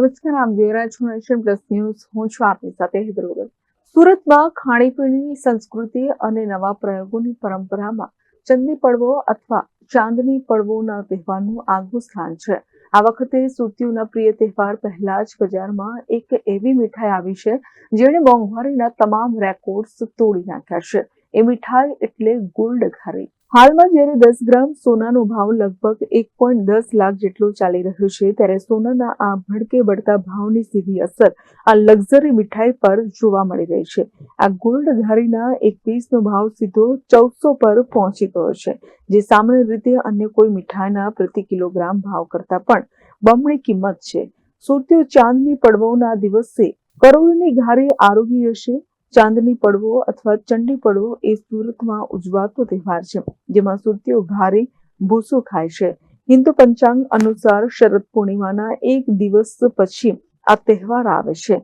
નમસ્કાર, આમ જોઈ રહ્યા પ્લસ ન્યૂઝ. હું છું આપની સાથે હૈદરાબાદ. સુરતમાં ખાણીપીણીની સંસ્કૃતિ અને નવા પ્રયોગોની પરંપરામાં ચંદી પડવો અથવા ચાંદની પડવોના તહેવારનું આગવું સ્થાન છે. આ વખતે સુરતીઓના પ્રિય તહેવાર પહેલા જ બજારમાં એક એવી મીઠાઈ આવી છે, જેણે મોંઘવારીના તમામ રેકોર્ડ્સ તોડી નાખ્યા છે. એ મીઠાઈ એટલે ગોલ્ડ ખારી હાલમાં જ્યારે દસ ગ્રામ સોનાનો ભાવ લગભગ એક પોઈન્ટ દસ લાખ જેટલો ચાલી રહ્યો છે, ત્યારે સોનાના આ ભડકે બળતા ભાવની સીધી અસર આ લક્ઝરી મીઠાઈ પર જોવા મળી રહી છે. આ ગોલ્ડ ધારીના એક પીસનો ભાવ સીધો ચૌદસો પર પહોંચી ગયો છે, જે સામાન્ય રીતે અન્ય કોઈ મીઠાઈના પ્રતિ કિલોગ્રામ ભાવ કરતાં પણ બમણી કિંમત છે. સુરતીઓ ચાંદની પડવોના દિવસે કરોડની ઘારી આરોગી હશે? ચાંદની પડવો અથવા ચંડી પડવો એ સુરતમાં ઉજવાતો તહેવાર છે, જેમાં સુરતીઓ ઘારી ભૂસો ખાય છે. હિન્દુ પંચાંગ અનુસાર શરદ પૂર્ણિમાના એક દિવસ પછી આ તહેવાર આવે છે.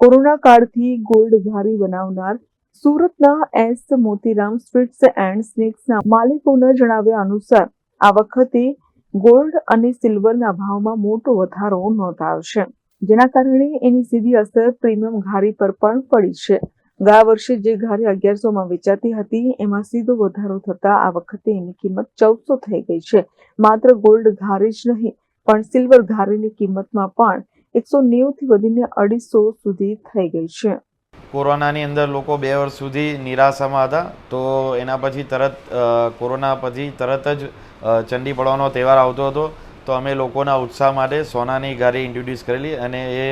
કોરોના કાળથી ગોલ્ડ ઘારી બનાવનાર સુરતના એસ મોતીરામ સ્વીટ્સ એન્ડ સ્નેક્સના માલિકોના જણાવ્યા અનુસાર, આ વખતે ગોલ્ડ અને સિલ્વરના ભાવમાં મોટો વધારો નોંધાયો છે, જેના કારણે એની સીધી અસર પ્રીમિયમ ઘારી પર પણ પડી છે. ગયા વર્ષે જે ઘારી અગિયારસોમાં વેચાતી હતી, એમાં સીધો વધારો થતા આ વખતે એની કિંમત ચૌદસો થઈ ગઈ છે. માત્ર ગોલ્ડ ઘારી જ નહીં, પણ સિલ્વર ઘારીની કિંમતમાં પણ એકસો નેવુંથી વધીને અઢીસો સુધી થઈ ગઈ છે. કોરોનાની અંદર લોકો બે વર્ષ સુધી નિરાશામાં હતા, તો એના પછી તરત કોરોના પછી તરત જ ચંડી પડવાનો તહેવાર આવતો હતો. તો અમે લોકોના ઉત્સાહ માટે સોનાની ઘારી ઇન્ટ્રોડ્યુસ કરેલી અને એ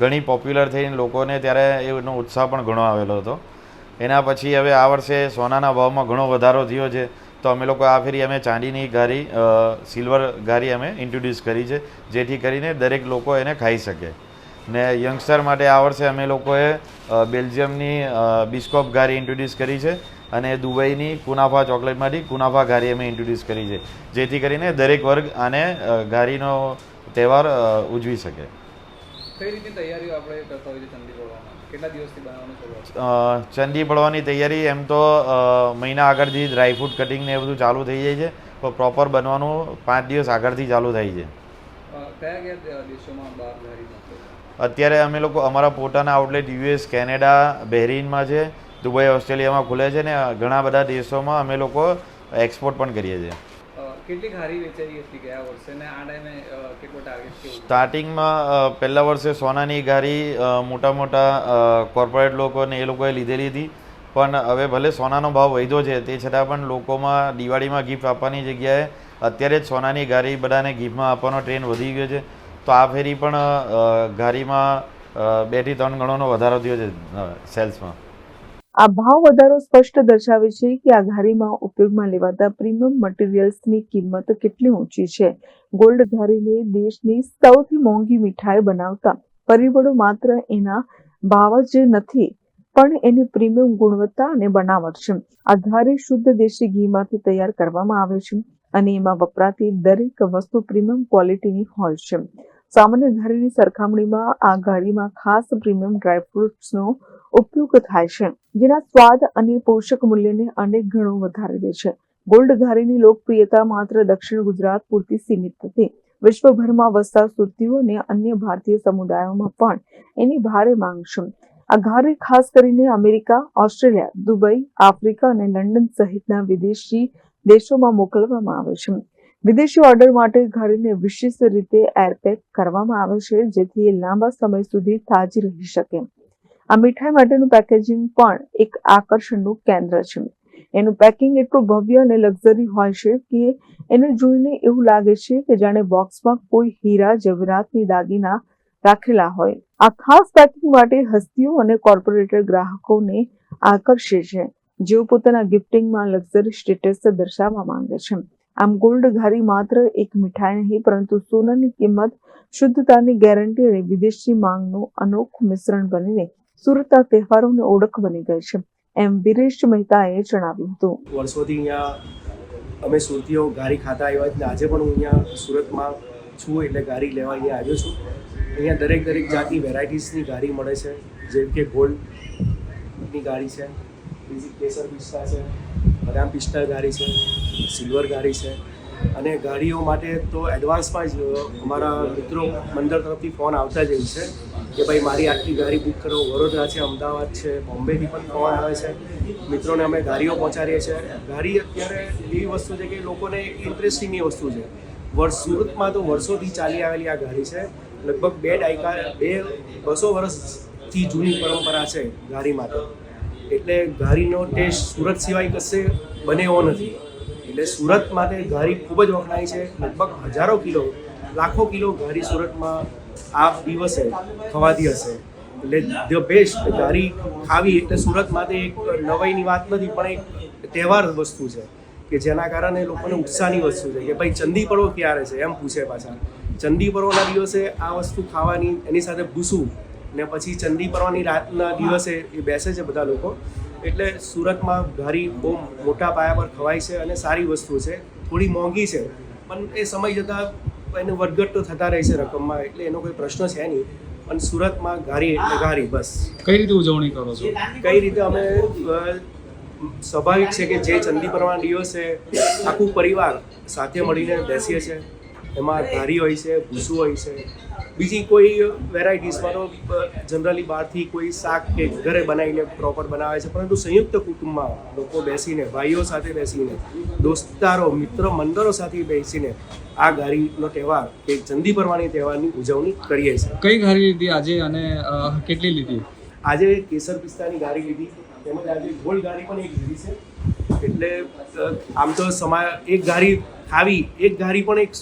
ઘણી પોપ્યુલર થઈને લોકોને ત્યારે એનો ઉત્સાહ પણ ઘણો આવેલો હતો. એના પછી હવે આ વર્ષે સોનાના ભાવમાં ઘણો વધારો થયો છે. તો અમે લોકો આ ફેરી અમે ચાંદીની ગારી સિલ્વર ગારી અમે ઇન્ટ્રોડ્યુસ કરી છે, જેથી કરીને દરેક લોકો એને ખાઈ શકે. ને યંગસ્ટર માટે આ વર્ષે અમે લોકોએ બેલ્જિયમની બિસ્કોપ ગારી ઇન્ટ્રોડ્યુસ કરી છે અને દુબઈની કુનાફા ચોકલેટમાંથી કુનાફા ગારી અમે ઇન્ટ્રોડ્યુસ કરી છે. જેથી કરીને દરેક વર્ગ આને ગારીનો તહેવાર ઉજવી શકે. કઈ રીતની તૈયારીઓ આપણે કરતા હોઈએ છીએ ચંદી પડવામાં કેટલા દિવસથી બનાવવાનું શરૂઆત અ, પડવાની તૈયારી એમ તો મહિના આગળથી ડ્રાયફ્રૂટ કટિંગ ને એ બધું ચાલુ થઈ જાય છે પણ પ્રોપર બનવાનું પાંચ દિવસ આગળથી ચાલુ થાય છે. કયા કયા દેશોમાં બહાર અત્યારે અમે લોકો અમારા પોતાના આઉટલેટ યુએસ કેનેડા બહેરીનમાં છે દુબઈ ઓસ્ટ્રેલિયામાં ખુલે છે ને ઘણા બધા દેશોમાં અમે લોકો એક્સપોર્ટ પણ કરીએ છીએ. કેટલી હારી વેચાઈ હતી ગયા વર્ષે ને આ ટાઈમે કેટલો ટાર્ગેટ સ્ટાર્ટિંગમાં પહેલા વર્ષે સોનાની ગારી મોટા મોટા કોર્પોરેટ લોકોને એ લોકોએ લીધેલી હતી. પણ હવે ભલે સોનાનો ભાવ વધ્યો છે, તે છતાં પણ લોકોમાં દિવાળીમાં ગિફ્ટ આપવાની જગ્યાએ અત્યારે જ સોનાની ગારી બધાને ગિફ્ટમાં આપવાનો ટ્રેન્ડ વધી ગયો છે. તો આ ફેરી પણ ગારીમાં બેથી બેથી ત્રણ ગણોનો વધારો થયો છે સેલ્સમાં આ ભાવ વધારો સ્પષ્ટ દર્શાવે છે કે આ ઘારીમાં ઉપયોગમાં લેવાતા પ્રીમિયમ મટીરિયલ્સની કિંમત કેટલી ઊંચી છે? ગોલ્ડ ઘારીને દેશની સૌથી મોંઘી મીઠાઈ બનાવતા પરિબળો માત્ર એના ભાવ જ નથી, પણ એની પ્રીમિયમ ગુણવત્તા અને બનાવટ છે. આ ઘારી શુદ્ધ દેશી ઘીમાંથી તૈયાર કરવામાં આવે છે અને એમાં વપરાતી દરેક વસ્તુ પ્રીમિયમ ક્વોલિટીની હોય છે. સામાન્ય ઘારીની સરખામણીમાં આ ઘારીમાં ખાસ પ્રીમિયમ ડ્રાયફ્રૂટ્સનો ઉપયોગ થાય છે, જેના સ્વાદ અને પોષક મૂલ્યને અનેક ગણો વધારી દે છે. ગોલ્ડ ઘારીની લોકપ્રિયતા માત્ર દક્ષિણ ગુજરાત પૂરતી સીમિત હતી વિશ્વભરમાં વસતા સુરતીઓ અને અન્ય ભારતીય સમુદાયોમાં પણ એની ભારે માંગ છે. આ ઘારી ખાસ કરીને અમેરિકા, ઓસ્ટ્રેલિયા, દુબઈ, આફ્રિકા અને લંડન સહિતના વિદેશી દેશોમાં મોકલવામાં આવે છે. વિદેશી ઓર્ડર માટે ઘારીને વિશિષ્ટ રીતે એરપેક કરવામાં આવે છે, જેથી એ લાંબા સમય સુધી તાજી રહી શકે. આ મીઠાઈ માટેનું પેકેજિંગ પણ એક આકર્ષણનું કેન્દ્ર છે. એનું પેકિંગ એટલું ભવ્ય અને લક્ઝરી હોય છે કે એને જોઈને એવું લાગે છે કે જાણે બોક્સમાં કોઈ હીરા જવેરાતની દાગીના રાખેલા હોય. આ ખાસ પેકિંગ માટે હસ્તીઓ અને કોર્પોરેટર ગ્રાહકોને આકર્ષે છે. જેઓ પોતાના ગિફ્ટિંગમાં લક્ઝરી સ્ટેટસ દર્શાવવા માંગે છે. આમ ગોલ્ડ ઘારી માત્ર એક મીઠાઈ નહીં, પરંતુ સોનાની કિંમત, શુદ્ધતાની ગેરંટી અને વિદેશી માંગનું અનોખું મિશ્રણ બનીને સુરતના તહેવારોની ઓળખ બની ગઈ છે. એમ વિરેશ મહેતાએ જણાવ્યું હતું. વર્ષોથી અહીંયા અમે સુરતીઓ ગારી ખાતા આવ્યા એટલે આજે પણ હું અહીંયા સુરતમાં છું એટલે ગારી લેવા અહીંયા આવ્યો છું. અહીંયા દરેક દરેક જાતની વેરાયટીઝની ગારી મળે છે. જેમ કે ગોલ્ડની ગારી છે, બીજી કેસર પિસ્તા છે, બદામ પિસ્તા ગારી છે, સિલ્વર ગારી છે. અને ગાડીઓ માટે તો એડવાન્સમાં જ અમારા મિત્રો મંડળ તરફથી ફોન આવતા જ હોય છે. કે ભાઈ, મારી આટલી ગાડી બુક કરો. વડોદરા છે, અમદાવાદ છે, બોમ્બેથી પણ ફોન આવે છે. મિત્રોને અમે ગાડીઓ પહોંચાડીએ છીએ. ગાડી અત્યારે એવી વસ્તુ છે કે લોકોને ઇન્ટરેસ્ટિંગ ઇન્ટરેસ્ટિંગની વસ્તુ છે. વર્ષ સુરતમાં તો વર્ષોથી ચાલી આવેલી આ ગાડી છે. લગભગ બે દાયકા, બે બસો વર્ષથી જૂની પરંપરા છે ગાડી માટે. એટલે ગાડીનો ટેસ્ટ સુરત સિવાય કશે બને એવો નથી. એટલે સુરત માટે ગાડી ખૂબ જ વખણાય છે. લગભગ હજારો કિલો, લાખો કિલો ગાડી સુરતમાં આ દિવસે ખવાતી હશે એટલે ધ બેસ્ટ ઘારી ખાવી, એટલે સુરત માટે એક નવાઈની વાત નથી, પણ એક તહેવાર વસ્તુ છે, કે જેના કારણે લોકોને ઉત્સાહની વસ્તુ છે, કે ભાઈ ચંદી પર્વ ક્યારે છે, એમ પૂછે પાછા. ચંદી પર્વના દિવસે આ વસ્તુ ખાવાની, એની સાથે ભૂસું, ને પછી ચંદી પર્વની રાતના દિવસે એ બેસે છે બધા લોકો. એટલે સુરતમાં ઘારી બહુ મોટા પાયા પર ખવાય છે અને સારી વસ્તુ છે. થોડી મોંઘી છે, પણ એ સમય જતાં એનું વધઘટ તો થતા રહે છે રકમમાં એટલે એનો કોઈ પ્રશ્ન છે નહીં. પણ સુરતમાં ઘારી એટલે ઘારી બસ. કઈ રીતે ઉજવણી કરો છો? કઈ રીતે અમે સ્વાભાવિક છે કે જે ચંદી પરવાના દિવસે આખું પરિવાર સાથે મળીને બેસીએ છીએ. એમાં ઘારી હોય છે ભૂસું હોય છે. બીજી કોઈ વેરાયટીઝમાં તો જનરલી બહારથી કોઈ શાક કે ઘરે બનાવીને પ્રોપર બનાવે છે પરંતુ સંયુક્ત કુટુંબમાં લોકો બેસીને ભાઈઓ સાથે બેસીને દોસ્તારો મિત્ર મંડળો સાથે બેસીને આ ગાડીનો તહેવાર કે ચંદી ભરવાની તહેવારની ઉજવણી કરીએ છીએ. કઈ ગાડી લીધી આજે અને કેટલી લીધી? આજે કેસર પિસ્તાની ગાડી લીધી. તેમજ આજે ગોલ્ડ ગાડી પણ એક લીધી છે. એટલે આમ તો સમા, એક ગાડી ખાવી, એક ગારી પણ એક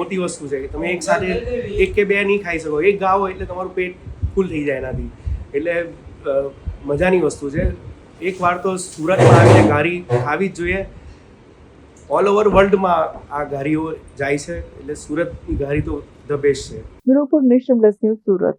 મોટી વસ્તુ છે કે તમે એક સાથે એક કે બે નહીં ખાઈ શકો. એક ગાવો એટલે તમારું પેટ ફૂલ થઈ જાય એનાથી. એટલે મજાની વસ્તુ છે. એક વાર તો સુરતમાં આવીને ગાડી ખાવી જ જોઈએ. ઓલ ઓવર વર્લ્ડમાં આ ઘારીઓ જાય છે. એટલે સુરતની ઘારી તો ધ બેસ્ટ છે. Bureau report nation news Surat.